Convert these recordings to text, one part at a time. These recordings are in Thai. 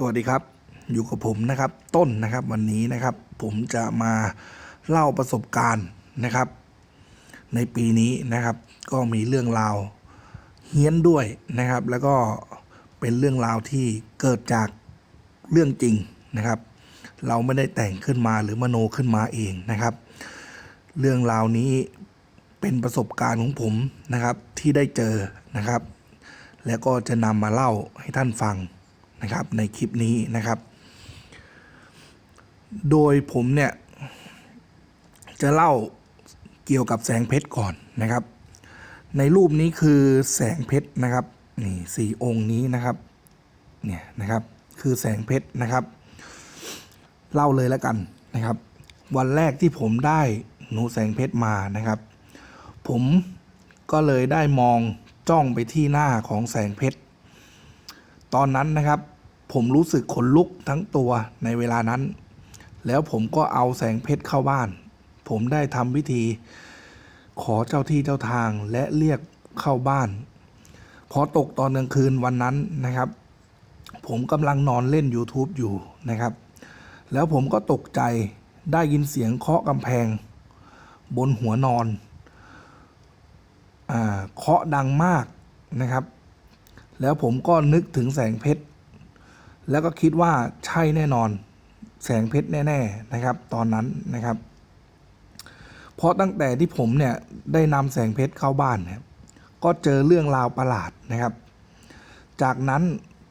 สวัสดีครับ อยู่กับผมนะครับต้นนะครับวันนี้นะครับ ผมจะมาเล่าประสบการณ์นะครับ ในปีนี้นะครับ ก็มีเรื่องราวเฮี้ยนด้วยนะครับ แล้วก็เป็นเรื่องราวที่เกิดจากเรื่องจริงนะครับ เราไม่ได้แต่งขึ้นมาหรือมโนขึ้นมาเองนะครับ เรื่องราวนี้เป็นประสบการณ์ของผมนะครับที่ได้เจอนะครับ แล้วก็จะนำมาเล่าให้ท่านฟัง นะครับในคลิปนี้นะครับ โดยผมเนี่ย จะเล่าเกี่ยวกับแสงเพชรก่อนนะครับ ในรูปนี้คือแสงเพชรนะครับนี่สี่องค์นี้นะครับเนี่ยนะครับคือแสงเพชรนะครับ เล่าเลยแล้วกันนะครับ วันแรกที่ผมได้หนูแสงเพชรมานะครับ ผมก็เลยได้มองจ้องไปที่หน้าของแสงเพชร ตอนนั้นนะครับ ผมรู้สึกขนลุกทั้งตัวในเวลานั้น แล้วผมก็เอาแสงเพชรเข้าบ้าน ผมได้ทำพิธี ขอเจ้าที่เจ้าทางและเรียกเข้าบ้าน พอตกตอนกลางคืนวันนั้นนะครับ ผมกำลังนอนเล่น YouTube อยู่นะครับ แล้วผมก็ตกใจได้ยินเสียงเคาะกำแพง บนหัวนอนอเคาะดังมากนะครับ แล้วผมก็นึกถึงแสงเพชร แล้วก็คิดว่าใช่แน่นอน แสงเพชรแน่ ๆนะครับ ตอนนั้นนะครับ เพราะตั้งแต่ที่ผมเนี่ยได้นำแสงเพชรเข้าบ้านเนี่ยก็เจอเรื่องราวประหลาดนะครับ จากนั้น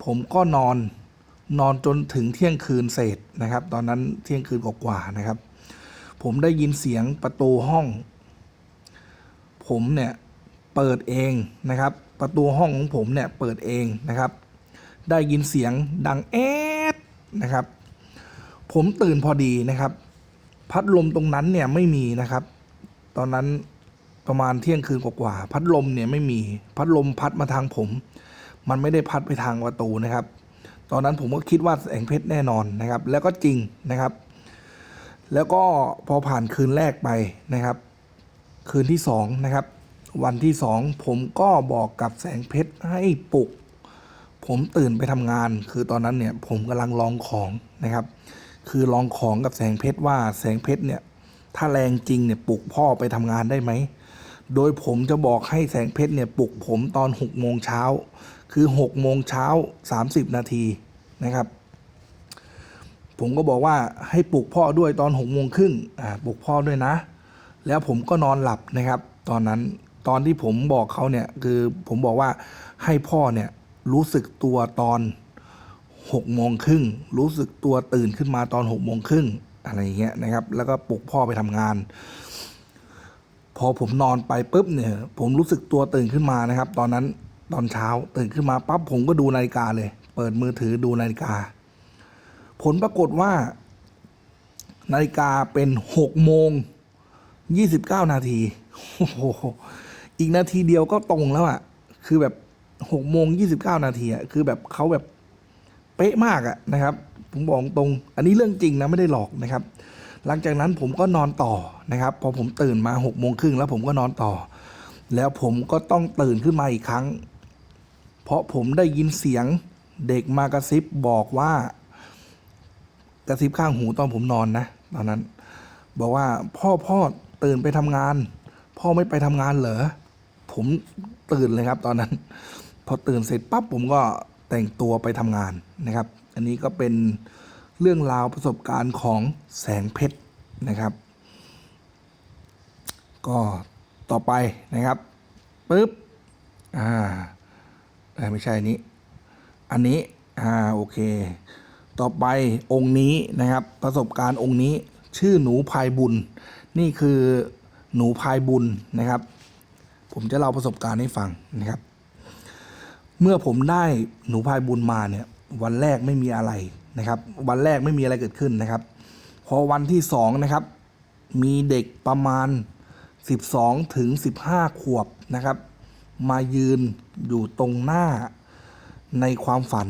ผมก็นอนนอนจนถึงเที่ยงคืนเศษนะครับ ตอนนั้นเที่ยงคืนกว่าๆนะครับ ผมได้ยินเสียงประตูห้อง ผมเนี่ยเปิดเองนะครับ ประตูห้องของผมเนี่ยเปิดเองนะครับ ได้ยินเสียงดังแอดนะครับ ผมตื่นพอดีนะครับ พัดลมตรงนั้นเนี่ยไม่มีนะครับ ตอนนั้นประมาณเที่ยงคืนกว่าๆพัดลมเนี่ยไม่มีพัดลมพัดมาทางผม มันไม่ได้พัดไปทางประตูนะครับ ตอนนั้นผมก็คิดว่าแสงเพชรแน่นอนนะครับ แล้วก็จริงนะครับ แล้วก็พอผ่านคืนแรกไปนะครับ คืนที่สองนะครับ วันที่สองผมก็บอกกับแสงเพชรให้ปลุก ผมตื่นไปทำงาน คือตอนนั้นเนี่ยผมกำลังลองของนะครับ คือลองของกับแสงเพชรว่าแสงเพชรเนี่ยถ้าแรงจริงเนี่ยปลุกพ่อไปทำงานได้ไหม โดยผมจะบอกให้แสงเพชรเนี่ยปลุกผมตอน6โมงเช้า คือ6โมงเช้า30 นาทีนะครับ ผมก็บอกว่าให้ปลุกพ่อด้วยตอน6โมงครึ่งอ่าปลุกพ่อด้วยนะ แล้วผมก็นอนหลับนะครับ ตอนนั้นตอนที่ผมบอกเขาเนี่ยคือผมบอกว่าให้พ่อเนี่ย รู้สึกตัวตอนหกโมงครึ่งรู้สึกตัวตื่นขึ้นมาตอนหกโมงครึ่งอะไรอย่างเงี้ยนะครับ แล้วก็ปลุกพ่อไปทำงาน พอผมนอนไปปุ๊บเนี่ย ผมรู้สึกตัวตื่นขึ้นมานะครับ ตอนนั้นตอนเช้าตื่นขึ้นมาปั๊บผมก็ดูนาฬิกาเลย เปิดมือถือดูนาฬิกา ผลปรากฏว่า นาฬิกาเป็นหกโมงยี่สิบเก้านาทีโอ้โหอีกนาทีเดียวก็ตรงแล้วอะ่ะ คือแบบ หกโมงยี่สิบเก้านาทีอะ่ะคือแบบเขาแบบเป๊ะมากอะ่ะนะครับ ผมบอกตรง อันนี้เรื่องจริงนะไม่ได้หลอกนะครับ หลังจากนั้นผมก็นอนต่อนะครับ พอผมตื่นมาหกโมงครึ่งแล้วผมก็นอนต่อ แล้วผมก็ต้องตื่นขึ้นมาอีกครั้ง เพราะผมได้ยินเสียงเด็กมากระซิบบอกว่ากระซิบข้างหูตอนผมนอนนะตอนนั้น บอกว่าพ่อพ่อตื่นไปทำงาน พ่อไม่ไปทำงานเหรอผมตื่นเลยครับตอนนั้น พอตื่นเสร็จปั๊บผมก็แต่งตัวไปทำงานนะครับ อันนี้ก็เป็นเรื่องราวประสบการณ์ของแสงเพชรนะครับ ก็ต่อไปนะครับปึ๊บอ่าไม่ใช่อันนี้ อันนี้อ่าโอเค ต่อไปองค์นี้นะครับ ประสบการณ์องค์นี้ชื่อหนูพายบุญ นี่คือหนูพายบุญนะครับ ผมจะเล่าประสบการณ์ให้ฟังนะครับ เมื่อผมได้หนูพายบุญมาเนี่ยวันแรกไม่มีอะไรนะครับ วันแรกไม่มีอะไรเกิดขึ้นนะครับ พอวันที่สองนะครับ มีเด็กประมาณ 12 ถึง 15 ขวบนะครับ มายืนอยู่ตรงหน้าในความฝัน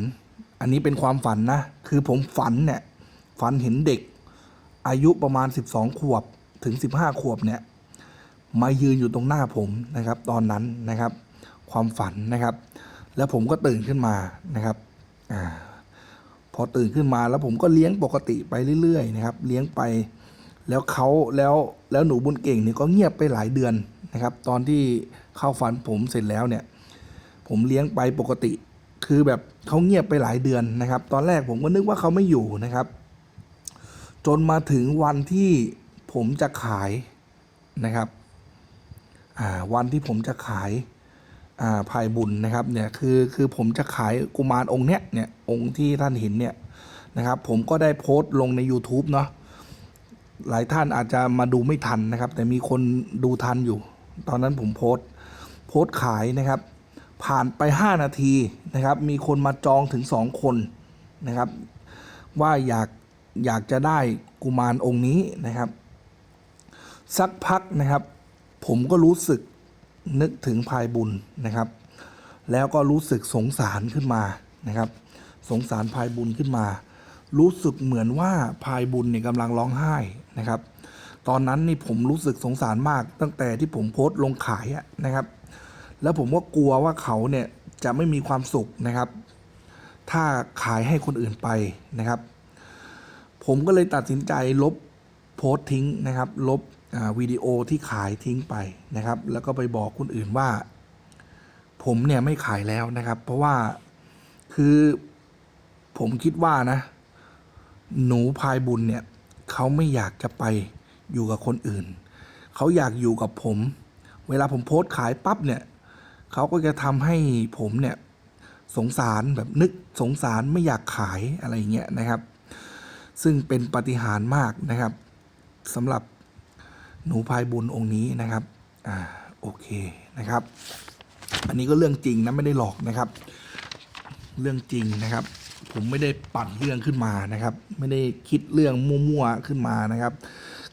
อันนี้เป็นความฝันนะ คือผมฝันเนี่ยฝันเห็นเด็กอายุประมาณ 12 ขวบถึง 15 ขวบเนี่ยมายืนอยู่ตรงหน้าผมนะครับ ตอนนั้นนะครับ ความฝันนะครับ แล้วผมก็ตื่นขึ้นมานะครับอพอตื่นขึ้นมาแล้วผมก็เลี้ยงปกติไปเรื่อยๆนะครับ เลี้ยงไป แล้วเขาแล้วแล้วหนูบุญเก่งเนี่ยก็เงียบไปหลายเดือนนะครับ ตอนที่เข้าฝันผมเสร็จแล้วเนี่ย ผมเลี้ยงไปปกติ คือแบบเขาเงียบไปหลายเดือนนะครับ ตอนแรกผมก็นึกว่าเขาไม่อยู่นะครับ จนมาถึงวันที่ผมจะขายนะครับ วันที่ผมจะขาย พายบุญนะครับเนี่ยคือคือผมจะขายกุมารองค์เนี้ยเนี่ยองค์ที่ท่านเห็นเนี่ยนะครับ ผมก็ได้โพสต์ลงใน YouTube เนาะหลายท่านอาจจะมาดูไม่ทันนะครับ แต่มีคนดูทันอยู่ ตอนนั้นผมโพสต์โพสต์ขายนะครับ ผ่านไป 5 นาทีนะครับ มีคนมาจองถึง 2 คนนะครับ ว่าอยากอยากจะได้กุมารองค์นี้นะครับ สักพักนะครับ ผมก็รู้สึก นึกถึงพายบุญนะครับ แล้วก็รู้สึกสงสารขึ้นมานะครับ สงสารพายบุญขึ้นมา รู้สึกเหมือนว่าพายบุญเนี่ยกำลังร้องไห้นะครับ ตอนนั้นนี่ผมรู้สึกสงสารมาก ตั้งแต่ที่ผมโพสต์ลงขายะนะครับ แล้วผมก็กลัวว่าเขาเนี่ยจะไม่มีความสุขนะครับ ถ้าขายให้คนอื่นไปนะครับ ผมก็เลยตัดสินใจลบโพสต์ทิ้งนะครับ ลบ วิดีโอที่ขายทิ้งไปนะครับ แล้วก็ไปบอกคนอื่นว่า ผมเนี่ยไม่ขายแล้วนะครับ เพราะว่าคือผมคิดว่านะ หนูพายบุญเนี่ยเขาไม่อยากจะไปอยู่กับคนอื่น เขาอยากอยู่กับผม เวลาผมโพสต์ขายปั๊บเนี่ยเขาก็จะทำให้ผมเนี่ยสงสารแบบนึกสงสารไม่อยากขายอะไรเงี้ยนะครับ ซึ่งเป็นปฏิหารมากนะครับสำหรับ หนูพายบุญองค์นี้นะครับอ่าโอเคนะครับ อันนี้ก็เรื่องจริงนะไม่ได้หลอกนะครับ เรื่องจริงนะครับ ผมไม่ได้ปั่นเรื่องขึ้นมานะครับ ไม่ได้คิดเรื่องมั่วๆขึ้นมานะครับ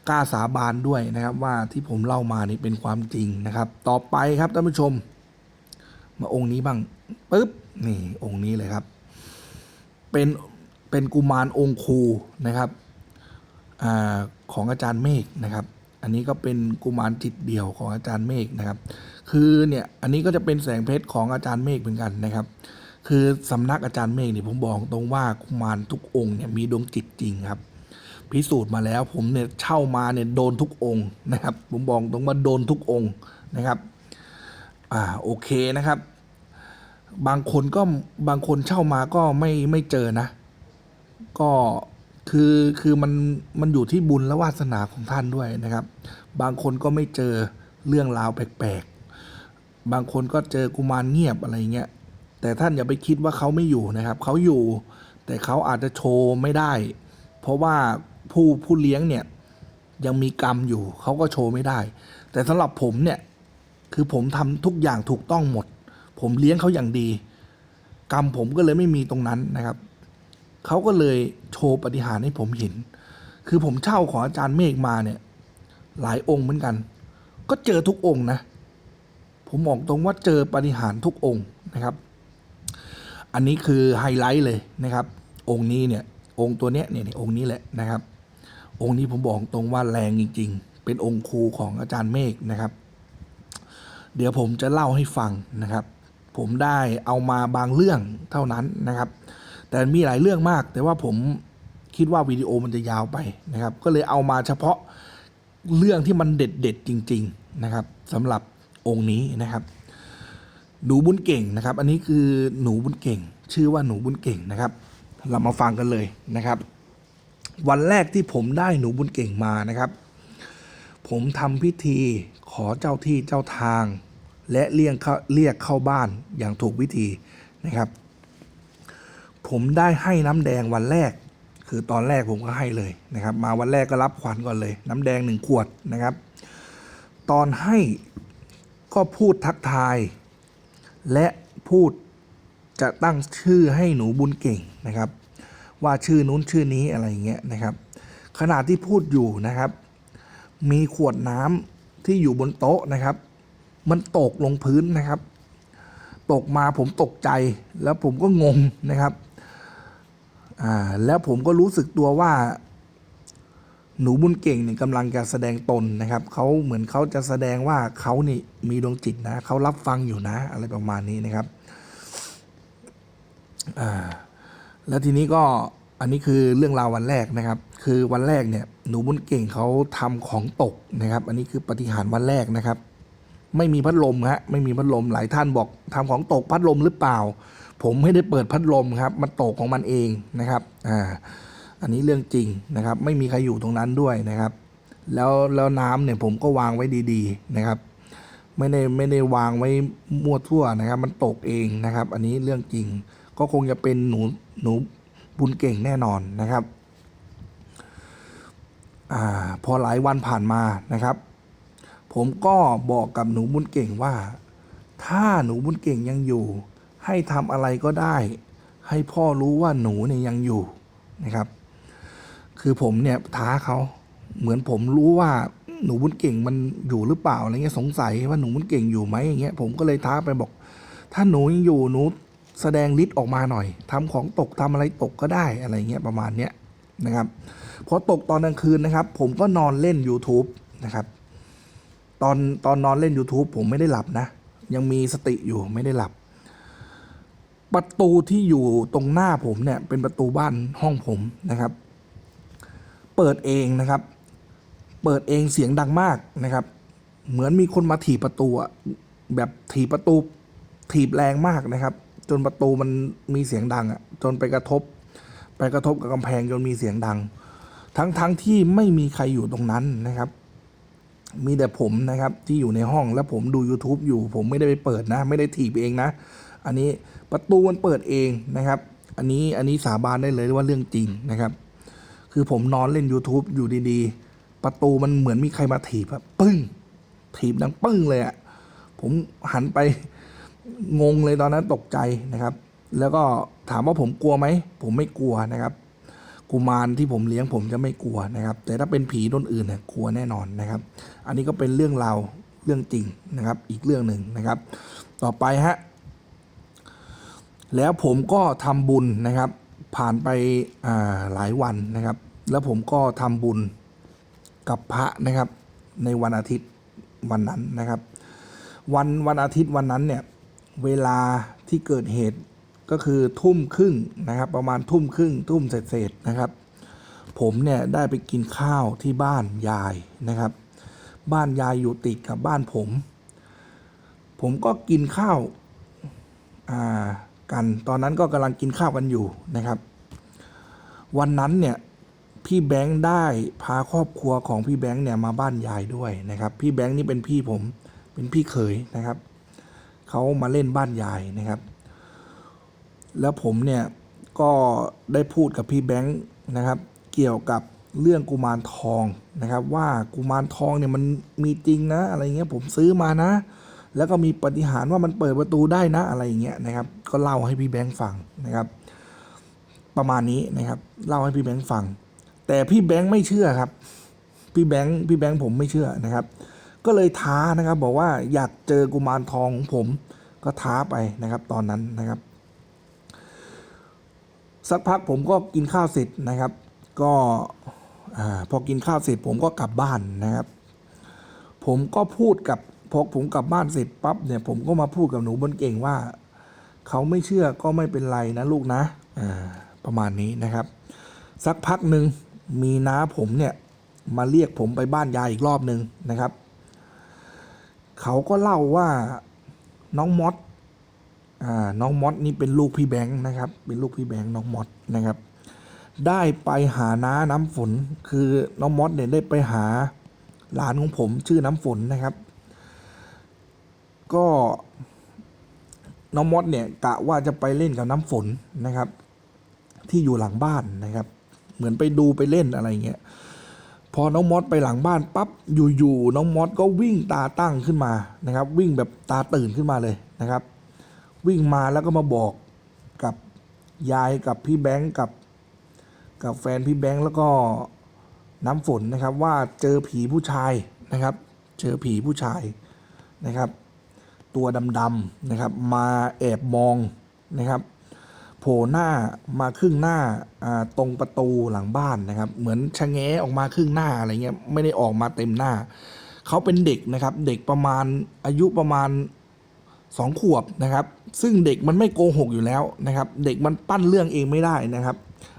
กล้าสาบานด้วยนะครับ ว่าที่ผมเล่ามานี่เป็นความจริงนะครับ ต่อไปครับท่านผู้ชม มาองค์นี้บ้างปึ๊บนี่องค์นี้เลยครับ เป็นเป็นกุมารองค์ครูนะครับอาของอาจารย์เมฆนะครับ อันนี้ก็เป็นกุมารจิตเดี่ยวของอาจารย์เมฆนะครับ คือเนี่ยอันนี้ก็จะเป็นแสงเพชรของอาจารย์เมฆเหมือนกันนะครับ คือสำนักอาจารย์เมฆเนี่ยผมบอกตรงว่ากุมารทุกองค์เนี่ยมีดวงจิตจริงครับ พิสูจน์มาแล้วผมเนี่ยเช่ามาเนี่ยโดนทุกองค์นะครับ ผมบอกตรงว่าโดนทุกองค์นะครับ อ่าโอเคนะครับ บางคนก็บางคนเช่ามาก็ไม่ไม่เจอนะ ก็ คือคือมันมันอยู่ที่บุญและวาสนาของท่านด้วยนะครับ บางคนก็ไม่เจอเรื่องราวแปลกๆ บางคนก็เจอกุมารเงียบอะไรเงี้ย แต่ท่านอย่าไปคิดว่าเขาไม่อยู่นะครับ เขาอยู่แต่เขาอาจจะโชว์ไม่ได้ เพราะว่าผู้ผู้เลี้ยงเนี่ยยังมีกรรมอยู่เขาก็โชว์ไม่ได้ แต่สำหรับผมเนี่ยคือผมทำทุกอย่างถูกต้องหมด ผมเลี้ยงเขาอย่างดี กรรมผมก็เลยไม่มีตรงนั้นนะครับ เขาก็เลยโชว์ปฏิหารให้ผมเห็น คือผมเช่าของอาจารย์เมฆมาเนี่ย หลายองค์เหมือนกัน ก็เจอทุกองค์นะ ผมบอกตรงว่าเจอปฏิหารทุกองค์นะครับ อันนี้คือไฮไลท์เลยนะครับ องค์นี้เนี่ยองค์ตัวเนี้ยเนี่ยเนี่ยองค์นี้แหละนะครับ องค์นี้ผมบอกตรงว่าแรงจริง ๆ เป็นองค์ครูของอาจารย์เมฆนะครับ เดี๋ยวผมจะเล่าให้ฟังนะครับ ผมได้เอามาบางเรื่องเท่านั้นนะครับ แต่มีหลายเรื่องมาก แต่ว่าผมคิดว่าวิดีโอมันจะยาวไปนะครับ ก็เลยเอามาเฉพาะเรื่องที่มันเด็ดเด็ดๆจริง ๆนะครับสำหรับองค์นี้นะครับ หนูบุญเก่งนะครับ อันนี้คือหนูบุญเก่ง ชื่อว่าหนูบุญเก่งนะครับ เรามาฟังกันเลยนะครับ วันแรกที่ผมได้หนูบุญเก่งมานะครับ ผมทำพิธีขอเจ้าที่เจ้าทาง และเรียกเข้าเรียกเข้าบ้านอย่างถูกวิธีนะครับ ผมได้ให้น้ำแดงวันแรก คือตอนแรกผมก็ให้เลยนะครับ มาวันแรกก็รับขวัญก่อนเลย น้ำแดงหนึ่งขวดนะครับ ตอนให้ก็พูดทักทาย และพูดจะตั้งชื่อให้หนูบุญเก่งนะครับ ว่าชื่อนู้นชื่อนี้อะไรอย่างเงี้ยนะครับ ขณะที่พูดอยู่นะครับ มีขวดน้ำที่อยู่บนโต๊ะนะครับ มันตกลงพื้นนะครับ ตกมาผมตกใจแล้วผมก็งงนะครับ อ่าแล้วผมก็รู้สึกตัวว่า หนูบุญเก่งเนี่ยกำลังจะแสดงตนนะครับเขาเหมือนเขาจะแสดงว่าเขานี่มีดวงจิตนะเขารับฟังอยู่นะ อะไรประมาณนี้นะครับอ่าแล้วทีนี้ก็อันนี้คือเรื่องราววันแรกนะครับ คือวันแรกเนี่ยหนูบุญเก่งเขาทำของตกนะครับ อันนี้คือปฏิหารวันแรกนะครับ ไม่มีพัดลมฮะไม่มีพัดลมหลายท่านบอกทำของตกพัดลมหรือเปล่า ผมไม่ได้เปิดพัดลมครับ มันตกของมันเองนะครับอ่าอันนี้เรื่องจริงนะครับ ไม่มีใครอยู่ตรงนั้นด้วยนะครับ แล้วแล้วน้ำเนี่ยผมก็วางไว้ดีๆนะครับ ไม่ได้ไม่ได้วางไว้มั่วทั่วนะครับ มันตกเองนะครับ อันนี้เรื่องจริง ก็คงจะเป็นหนูหนูบุญเก่งแน่นอนนะครับอาพอหลายวันผ่านมานะครับ ผมก็บอกกับหนูบุญเก่งว่า ถ้าหนูบุญเก่งยังอยู่ ให้ทำอะไรก็ได้ ให้พ่อรู้ว่าหนูเนี่ยยังอยู่นะครับ คือผมเนี่ยท้าเขาเหมือนผมรู้ว่าหนูบุญเก่งมันอยู่หรือเปล่าอะไรเงี้ยสงสัยว่าหนูบุญเก่งอยู่ไหมอย่างเงี้ยผมก็เลยท้าไปบอก ถ้าหนูยังอยู่หนูแสดงฤทธิ์ออกมาหน่อยทำของตกทำอะไรตกก็ได้อะไรเงี้ยประมาณเนี้ยนะครับพอตกตอนกลางคืนนะครับ ผมก็นอนเล่น YouTube นะครับ ตอนตอนนอนเล่น YouTube ผมไม่ได้หลับนะ ยังมีสติอยู่ไม่ได้หลับ ประตูที่อยู่ตรงหน้าผมเนี่ยเป็นประตูบ้านห้องผมนะครับ เปิดเองนะครับ เปิดเองเสียงดังมากนะครับ เหมือนมีคนมาถีบประตูอะแบบถีบประตูถีบแรงมากนะครับ จนประตูมันมีเสียงดังอะจนไปกระทบ ไปกระทบกับกำแพงจนมีเสียงดัง ทั้งทั้งที่ไม่มีใครอยู่ตรงนั้นนะครับ มีแต่ผมนะครับที่อยู่ในห้องแล้วผมดู YouTube อยู่ ผมไม่ได้ไปเปิดนะ ไม่ได้ถีบเองนะ อันนี้ประตูมันเปิดเองนะครับ อันนี้อันนี้สาบานได้เลยว่าเรื่องจริงนะครับ คือผมนอนเล่น YouTube อยู่ดีๆ ประตูมันเหมือนมีใครมาถีบอะปึ้ง ถีบดังปึ้งเลยอะผมหันไปงงเลยตอนนั้นตกใจนะครับ แล้วก็ถามว่าผมกลัวไหม ผมไม่กลัวนะครับกุมารที่ผมเลี้ยงผมจะไม่กลัวนะครับ แต่ถ้าเป็นผีตนอื่นเนี่ยกลัวแน่นอนนะครับ อันนี้ก็เป็นเรื่องราวเรื่องจริงนะครับ อีกเรื่องหนึ่งนะครับ ต่อไปฮะ แล้วผมก็ทำบุญนะครับ ผ่านไปหลายวันนะครับ แล้วผมก็ทำบุญกับพระนะครับ ในวันอาทิตย์วันนั้นนะครับ วันวันอาทิตย์วันนั้นเนี่ยเวลาที่เกิดเหตุก็คือทุ่มครึ่งนะครับ ประมาณทุ่มครึ่งทุ่มเศษๆนะครับ ผมเนี่ยได้ไปกินข้าวที่บ้านยายนะครับ บ้านยายอยู่ติดกับบ้านผม ผมก็กินข้าวอ่า กัน ตอนนั้นก็กำลังกินข้าวกันอยู่นะครับ วันนั้นเนี่ยพี่แบงค์ได้พาครอบครัวของพี่แบงค์เนี่ยมาบ้านยายด้วยนะครับ พี่แบงค์นี่เป็นพี่ผมเป็นพี่เขยนะครับเขามาเล่นบ้านยายนะครับ แล้วผมเนี่ยก็ได้พูดกับพี่แบงค์นะครับ เกี่ยวกับเรื่องกุมารทองนะครับ ว่ากุมารทองเนี่ยมันมีจริงนะ อะไรเงี้ยผมซื้อมานะ แล้วก็มีปฏิหารว่ามันเปิดประตูได้นะอะไรอย่างเงี้ยนะครับ ก็เล่าให้พี่แบงค์ฟังนะครับ ประมาณนี้นะครับ เล่าให้พี่แบงค์ฟัง แต่พี่แบงค์ไม่เชื่อครับ พี่แบงค์พี่แบงค์ผมไม่เชื่อนะครับ ก็เลยท้านะครับ บอกว่าอยากเจอกุมารทองของผม ก็ท้าไปนะครับ ตอนนั้นนะครับ สักพักผมก็กินข้าวเสร็จนะครับ ก็อพอกินข้าวเสร็จผมก็กลับบ้านนะครับ ผมก็พูดกับ พอผมกลับบ้านเสร็จปั๊บเนี่ยผมก็มาพูดกับหนูบนเก่งว่า เขาไม่เชื่อก็ไม่เป็นไรนะลูกนะประมาณนี้นะครับ สักพักหนึ่งมีน้าผมเนี่ยมาเรียกผมไปบ้านยายอีกรอบหนึ่งนะครับ เขาก็เล่าว่าน้องมดอ่าน้องมอดนี่เป็นลูกพี่แบงค์นะครับ เป็นลูกพี่แบงค์น้องมอดนะครับ ได้ไปหาน้าน้ำฝน คือน้องมอดเนี่ยได้ไปหาหลานของผมชื่อน้ำฝนนะครับ ก็น้องมดเนี่ยกะว่าจะไปเล่นกับน้ำฝนนะครับ ที่อยู่หลังบ้านนะครับ เหมือนไปดูไปเล่นอะไรเงี้ยพอน้องมดไปหลังบ้านปั๊บอยู่ๆน้องมดก็วิ่งตาตั้งขึ้นมานะครับ วิ่งแบบตาตื่นขึ้นมาเลยนะครับ วิ่งมาแล้วก็มาบอกกับยายกับพี่แบงค์กับ กับแฟนพี่แบงค์แล้วก็น้ำฝนนะครับ ว่าเจอผีผู้ชายนะครับ เจอผีผู้ชายนะครับ ตัวดำๆนะครับ มาแอบมองนะครับโผล่หน้ามาครึ่งหน้าตรงประตูหลังบ้านนะครับ เหมือนชะแงออกมาครึ่งหน้าอะไรเงี้ยไม่ได้ออกมาเต็มหน้า เขาเป็นเด็กนะครับ เด็กประมาณอายุประมาณสองขวบนะครับ ซึ่งเด็กมันไม่โกหกอยู่แล้วนะครับ เด็กมันปั้นเรื่องเองไม่ได้นะครับ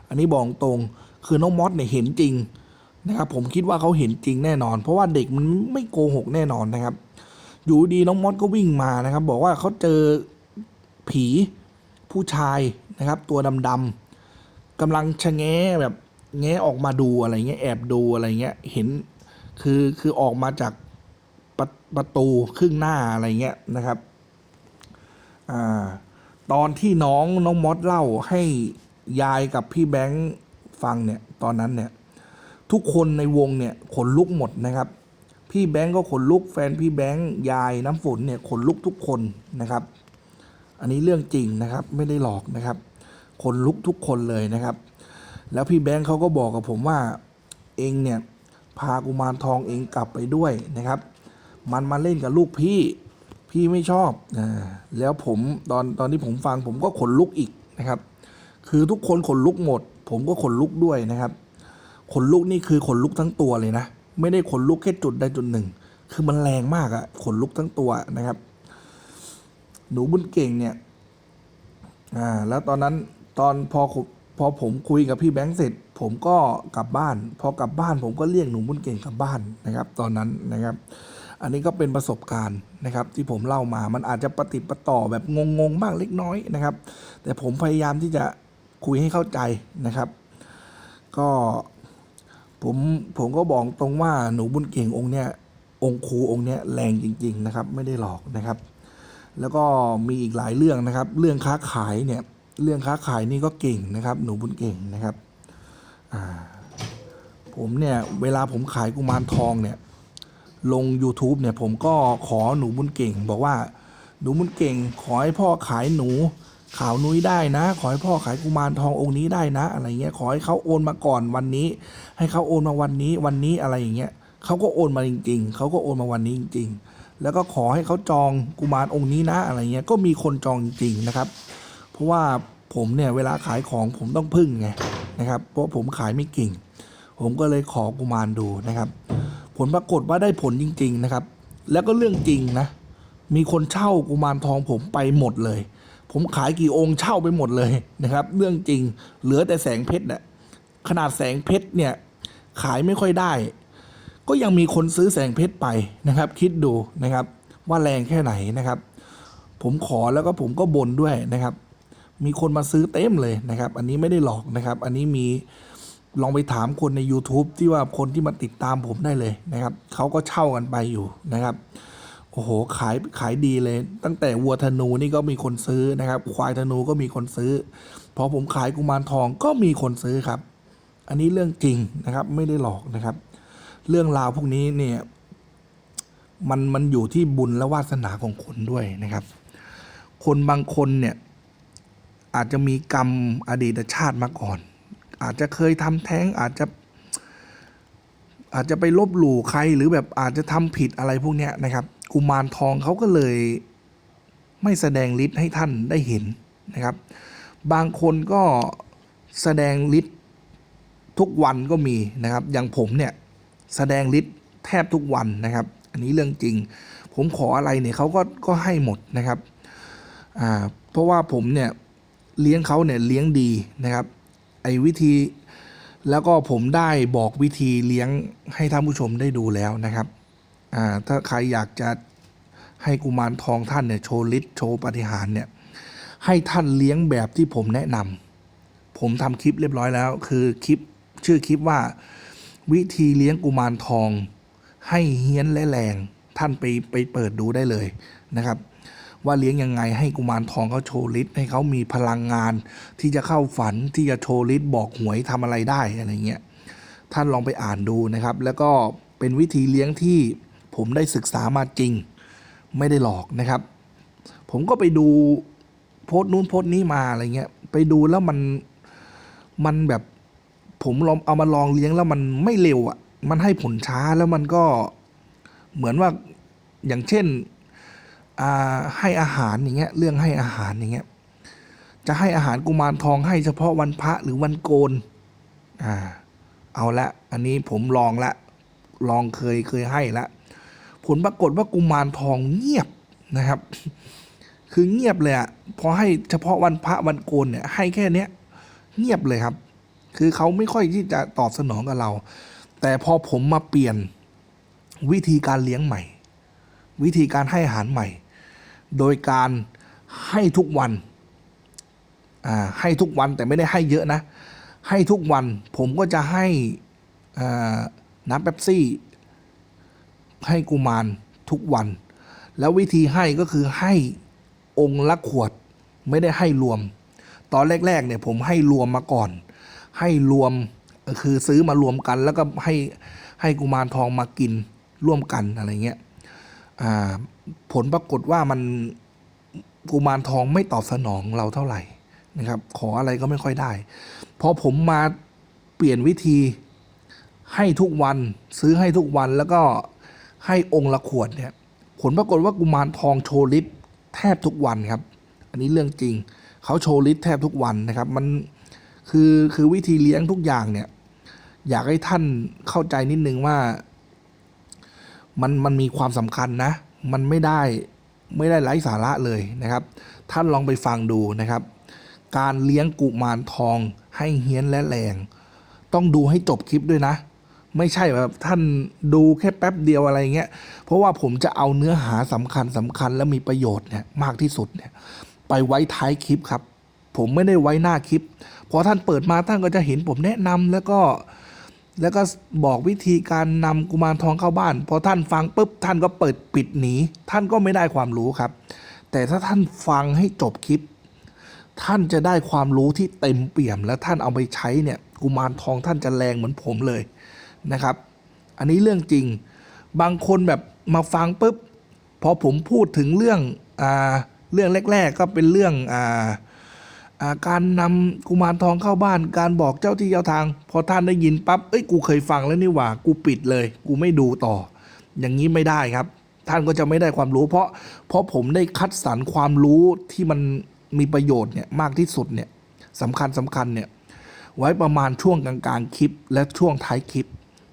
อันนี้บอกตรงคือน้องมอสเนี่ยเห็นจริงนะครับ ผมคิดว่าเขาเห็นจริงแน่นอน เพราะว่าเด็กมันไม่โกหกแน่นอนนะครับ อยู่ดีน้องมอสก็วิ่งมานะครับ บอกว่าเขาเจอผีผู้ชายนะครับ ตัวดำๆกำลังชะแงแบบแงะออกมาดูอะไรเงี้ยแอบดูอะไรเงี้ยเห็นคือคือออกมาจากประประตูครึ่งหน้าอะไรเงี้ยนะครับอ่าตอนที่น้องน้องมอสเล่าให้ยายกับพี่แบงค์ฟังเนี่ยตอนนั้นเนี่ยทุกคนในวงเนี่ยขนลุกหมดนะครับ พี่แบงค์ก็ขนลุกแฟนพี่แบงค์ยายน้ำฝนเนี่ยขนลุกทุกคนนะครับ อันนี้เรื่องจริงนะครับไม่ได้หลอกนะครับขนลุกทุกคนเลยนะครับ แล้วพี่แบงค์เขาก็บอกกับผมว่าเองเนี่ยพากุมารทองเองกลับไปด้วยนะครับ มันมาเล่นกับลูกพี่พี่ไม่ชอบอาแล้วผมตอนตอนที่ผมฟังผมก็ขนลุกอีกนะครับ คือทุกคนขนลุกหมด ผมก็ขนลุกด้วยนะครับขนลุกนี่คือขนลุกทั้งตัวเลยนะ ไม่ได้ขนลุกแค่จุดใดจุดหนึ่ง คือมันแรงมากอะขนลุกทั้งตัวนะครับ หนูบุญเก่งเนี่ยอ่าแล้วตอนนั้นตอนพอพอผมคุยกับพี่แบงค์เสร็จ ผมก็กลับบ้าน พอกลับบ้านผมก็เรียกหนูบุญเก่งกลับบ้านนะครับ ตอนนั้นนะครับ อันนี้ก็เป็นประสบการณ์นะครับ ที่ผมเล่ามามันอาจจะปฏิประต่อแบบงงๆบ้างเล็กน้อยนะครับ แต่ผมพยายามที่จะคุยให้เข้าใจนะครับ ก็ ผมผมก็บอกตรงว่าหนูบุญเก่งองค์เนี้ยองค์ครูองค์เนี้ยแรงจริง ๆนะครับ ไม่ได้หลอกนะครับ แล้วก็มีอีกหลายเรื่องนะครับ เรื่องค้าขายเนี่ยเรื่องค้าขายนี่ก็เก่งนะครับ หนูบุญเก่งนะครับผมเนี่ยเวลาผมขายกุมารทองเนี่ยลง YouTube เนี่ยผมก็ขอหนูบุญเก่ง บอกว่าหนูบุญเก่งขอให้พ่อขายหนู ขาวนุ้ยได้นะ ขอให้พ่อขายกุมารทององค์นี้ได้นะ อะไรเงี้ยขอให้เขาโอนมาก่อนวันนี้ ให้เขาโอนมาวันนี้วันนี้อะไรอย่างเงี้ยเขาก็โอนมาจริง ๆเขาก็โอนมาวันนี้จริง ๆ แล้วก็ขอให้เขาจองกุมารองค์นี้นะ อะไรเงี้ยก็มีคนจองจริงๆนะครับ เพราะว่าผมเนี่ยเวลาขายของผมต้องพึ่งไงนะครับ เพราะผมขายไม่เก่ง ผมก็เลยขอกุมารดูนะครับ ผลปรากฏว่าได้ผลจริง ๆนะครับ แล้วก็เรื่องจริงนะมีคนเช่ากุมารทองผมไปหมดเลย ผมขายกี่องค์เช่าไปหมดเลยนะครับ เรื่องจริงเหลือแต่แสงเพชรน่ะขนาดแสงเพชรเนี่ยขายไม่ค่อยได้ ก็ยังมีคนซื้อแสงเพชรไปนะครับ คิดดูนะครับ ว่าแรงแค่ไหนนะครับ ผมขอแล้วก็ผมก็บ่นด้วยนะครับ มีคนมาซื้อเต็มเลยนะครับ อันนี้ไม่ได้หลอกนะครับ อันนี้มีลองไปถามคนใน YouTube ที่ว่าคนที่มาติดตามผมได้เลยนะครับเขาก็เช่ากันไปอยู่นะครับ โอ้โหขายขายดีเลย ตั้งแต่วัวธนูนี่ก็มีคนซื้อนะครับ ควายธนูก็มีคนซื้อ พอผมขายกุมารทองก็มีคนซื้อครับ อันนี้เรื่องจริงนะครับ ไม่ได้หลอกนะครับ เรื่องราวพวกนี้เนี่ย มันมันอยู่ที่บุญและวาสนาของคนด้วยนะครับ คนบางคนเนี่ย อาจจะมีกรรมอดีตชาติมาก่อน อาจจะเคยทำแท้งอาจจะอาจจะไปลบหลู่ใครหรือแบบอาจจะทำผิดอะไรพวกเนี้ยนะครับ กุมารทองเขาก็เลยไม่แสดงฤทธิ์ให้ท่านได้เห็นนะครับ บางคนก็แสดงฤทธิ์ทุกวันก็มีนะครับ อย่างผมเนี่ยแสดงฤทธิ์แทบทุกวันนะครับ อันนี้เรื่องจริง ผมขออะไรเนี่ยเขาก็ก็ให้หมดนะครับอ่าเพราะว่าผมเนี่ยเลี้ยงเขาเนี่ยเลี้ยงดีนะครับ ไอ้วิธีแล้วก็ผมได้บอกวิธีเลี้ยงให้ท่านผู้ชมได้ดูแล้วนะครับ อ่าถ้าใครอยากจะให้กุมารทองท่านเนี่ยโชว์ฤทธิ์โชว์ปฏิหารเนี่ยให้ท่านเลี้ยงแบบที่ผมแนะนำผมทำคลิปเรียบร้อยแล้ว คือคลิปชื่อคลิปว่า วิธีเลี้ยงกุมารทอง ให้เฮี้ยนและแรงท่านไปไปเปิดดูได้เลยนะครับ ว่าเลี้ยงยังไงให้กุมารทองเขาโชว์ฤทธิ์ให้เขามีพลังงาน ที่จะเข้าฝันที่จะโชว์ฤทธิ์บอกหวยทำอะไรได้อะไรเงี้ยท่านลองไปอ่านดูนะครับ แล้วก็เป็นวิธีเลี้ยงที่ ผมได้ศึกษามาจริง ไม่ได้หลอกนะครับ ผมก็ไปดูโพสต์นู้นโพสต์นี้มาอะไรเงี้ยไปดูแล้วมันมันแบบผมลองเอามาลองเลี้ยงแล้วมันไม่เร็วอะ่ะ มันให้ผลช้าแล้วมันก็เหมือนว่าอย่างเช่นให้อาหารอย่างเงี้ยเรื่องให้อาหารอย่างเงี้ยจะให้อาหารกุมารทองให้เฉพาะวันพระหรือวันโกนอ่าเอาละ อันนี้ผมลองละ ลองเคยเคยให้ละ ผลปรากฏว่ากุมารทองเงียบนะครับ คือเงียบเลยอะพอให้เฉพาะวันพระวันโกนเนี่ยให้แค่เนี้ยเงียบเลยครับ คือเขาไม่ค่อยที่จะตอบสนองกับเรา แต่พอผมมาเปลี่ยนวิธีการเลี้ยงใหม่ วิธีการให้อาหารใหม่ โดยการให้ทุกวันอ่าให้ทุกวันแต่ไม่ได้ให้เยอะนะ ให้ทุกวันผมก็จะให้น้ำเป๊ปซี่ ให้กุมารทุกวัน แล้ววิธีให้ก็คือให้องค์ละขวดไม่ได้ให้รวม ตอนแรกๆเนี่ยผมให้รวมมาก่อน ให้รวมคือซื้อมารวมกัน แล้วก็ให้ให้กุมารทองมากินร่วมกันอะไรเงี้ยผลปรากฏว่ามันกุมารทองไม่ตอบสนองเราเท่าไหร่นะครับ ขออะไรก็ไม่ค่อยได้ พอผมมาเปลี่ยนวิธีให้ทุกวันซื้อให้ทุกวันแล้วก็ ให้องค์ละขวดเนี่ยผลปรากฏว่ากุมารทองโชว์ฤทธิ์แทบทุกวันครับ อันนี้เรื่องจริง เขาโชว์ฤทธิ์แทบทุกวันนะครับ มันคือคือวิธีเลี้ยงทุกอย่างเนี่ย อยากให้ท่านเข้าใจนิดนึงว่า มันมันมีความสำคัญนะ มันไม่ได้ไม่ได้ไร้สาระเลยนะครับ ท่านลองไปฟังดูนะครับ การเลี้ยงกุมารทองให้เฮี้ยนและแรง ต้องดูให้จบคลิปด้วยนะ ไม่ใช่แบบท่านดูแค่แป๊บเดียวอะไรเงี้ย เพราะว่าผมจะเอาเนื้อหาสำคัญสำคัญและมีประโยชน์เนี่ยมากที่สุดเนี่ยไปไว้ท้ายคลิปครับ ผมไม่ได้ไว้หน้าคลิปพอท่านเปิดมาท่านก็จะเห็นผมแนะนำแล้วก็แล้วก็บอกวิธีการนำกุมารทองเข้าบ้าน พอท่านฟังปุ๊บท่านก็เปิดปิดหนี ท่านก็ไม่ได้ความรู้ครับ แต่ถ้าท่านฟังให้จบคลิป ท่านจะได้ความรู้ที่เต็มเปี่ยม และท่านเอาไปใช้เนี่ยกุมารทองท่านจะแรงเหมือนผมเลย นะครับ อันนี้เรื่องจริง บางคนแบบมาฟังปุ๊บพอผมพูดถึงเรื่องอ่าเรื่องแรก ๆ ก็เป็นเรื่องอ่าอาการนำกุมารทองเข้าบ้าน การบอกเจ้าที่เจ้าทาง พอท่านได้ยินปั๊บ เอ้ย กูเคยฟังแล้วนี่หว่า กูปิดเลย กูไม่ดูต่อ อย่างนี้ไม่ได้ครับ ท่านก็จะไม่ได้ความรู้ เพราะ เพราะผมได้คัดสรรความรู้ที่มันมีประโยชน์เนี่ยมากที่สุดเนี่ยสำคัญสำคัญเนี่ยไว้ประมาณช่วงกลางๆคลิป และช่วงท้ายคลิป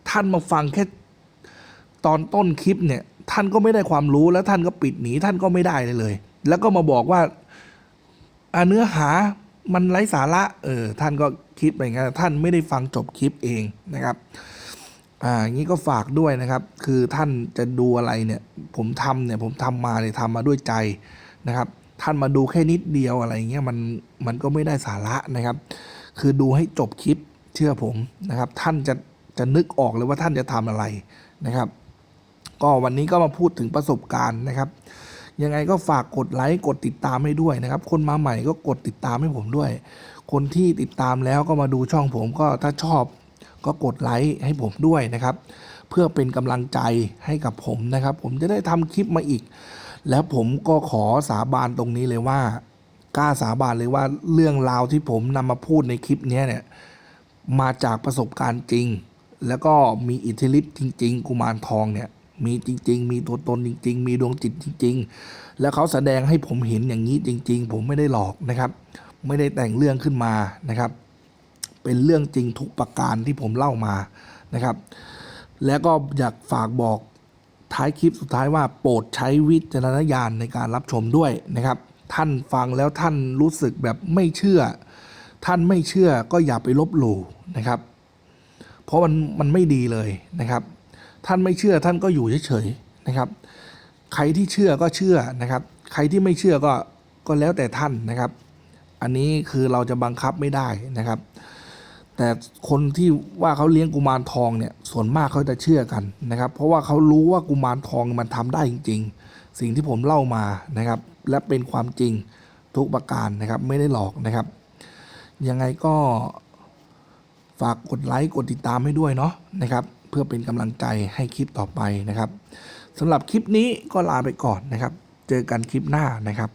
ท่านมาฟังแค่ตอนต้นคลิปเนี่ย ท่านก็ไม่ได้ความรู้แล้วท่านก็ปิดหนีท่านก็ไม่ได้เลยเลย แล้วก็มาบอกว่าเนื้อหามันไร้สาระเออท่านก็คิดไปงั้นท่านไม่ได้ฟังจบคลิปเองนะครับอ่างี้ก็ฝากด้วยนะครับ คือท่านจะดูอะไรเนี่ย ผมทำเนี่ยผมทำมาเนี่ยทำมาด้วยใจนะครับ ท่านมาดูแค่นิดเดียวอะไรเงี้ยมันมันก็ไม่ได้สาระนะครับ คือดูให้จบคลิปเชื่อผมนะครับ ท่านจะ จะนึกออกเลยว่าท่านจะทำอะไรนะครับ ก็วันนี้ก็มาพูดถึงประสบการณ์นะครับ ยังไงก็ฝากกดไลค์กดติดตามให้ด้วยนะครับ คนมาใหม่ก็กดติดตามให้ผมด้วย คนที่ติดตามแล้วก็มาดูช่องผมก็ถ้าชอบก็กดไลค์ให้ผมด้วยนะครับ เพื่อเป็นกำลังใจให้กับผมนะครับ ผมจะได้ทำคลิปมาอีก แล้วผมก็ขอสาบานตรงนี้เลยว่า กล้าสาบานเลยว่าเรื่องราวที่ผมนำมาพูดในคลิปนี้เนี่ยมาจากประสบการณ์จริง แล้วก็มีอิทธิฤทธิ์จริง ๆ กุมารทองเนี่ย มีจริง ๆ มีตัวตนจริง ๆ มีดวงจิตจริง ๆ แล้วเขาแสดงให้ผมเห็นอย่างนี้จริง ๆ ผมไม่ได้หลอกนะครับ ไม่ได้แต่งเรื่องขึ้นมานะครับ เป็นเรื่องจริงทุกประการที่ผมเล่ามานะครับ แล้วก็อยากฝากบอกท้ายคลิปสุดท้ายว่าโปรดใช้วิจารณญาณในการรับชมด้วยนะครับ ท่านฟังแล้วท่านรู้สึกแบบไม่เชื่อ ท่านไม่เชื่อก็อย่าไปลบหลู่นะครับ เพราะมันมันไม่ดีเลยนะครับ ท่านไม่เชื่อท่านก็อยู่เฉยๆนะครับ ใครที่เชื่อก็เชื่อนะครับ ใครที่ไม่เชื่อก็ก็แล้วแต่ท่านนะครับ อันนี้คือเราจะบังคับไม่ได้นะครับ แต่คนที่ว่าเขาเลี้ยงกุมารทองเนี่ยส่วนมากเขาจะเชื่อกันนะครับ เพราะว่าเขารู้ว่ากุมารทองมันทำได้จริง ๆ สิ่งที่ผมเล่ามานะครับ และเป็นความจริงทุกประการนะครับ ไม่ได้หลอกนะครับ ยังไงก็ ฝากกดไลค์กดติดตามให้ด้วยเนาะนะครับ เพื่อเป็นกำลังใจให้คลิปต่อไปนะครับสำหรับคลิปนี้ก็ลาไปก่อนนะครับ เจอกันคลิปหน้านะครับ